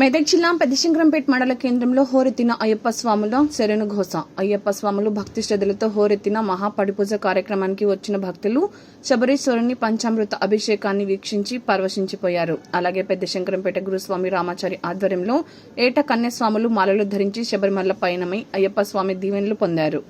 మెదక్ జిల్లా పెద్దశంకరంపేట మండల కేంద్రంలో హోరెత్తిన అయ్యప్ప స్వాముల శరణు ఘోష. అయ్యప్ప స్వాములు భక్తి శ్రద్ధలతో హోరెత్తిన మహాపడిపూజ కార్యక్రమానికి వచ్చిన భక్తులు శబరీశ్వరుని పంచామృత అభిషేకాన్ని వీక్షించి పరవశించిపోయారు. అలాగే పెద్దశంకరంపేట గురుస్వామి రామాచారి ఆధ్వర్యంలో ఏట కన్యస్వాములు మాలలు ధరించి శబరిమల పయనమై అయ్యప్ప స్వామి దీవెనలు పొందారు.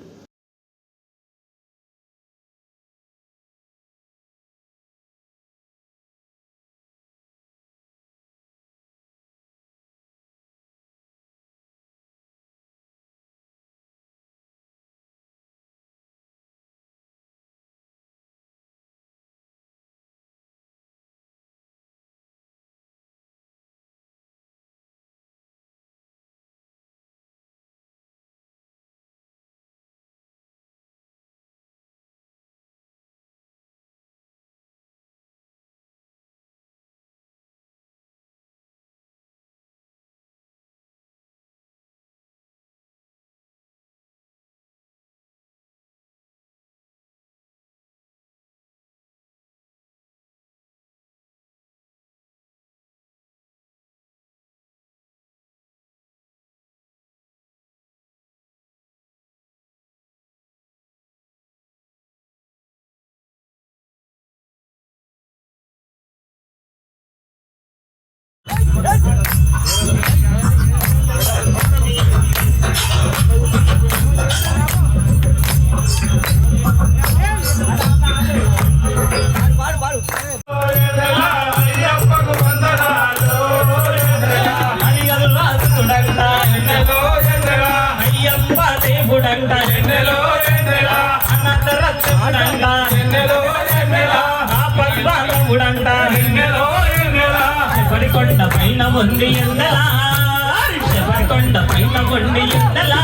పైన ఉంది ఎండలా పైన ఉంది ఎండలా.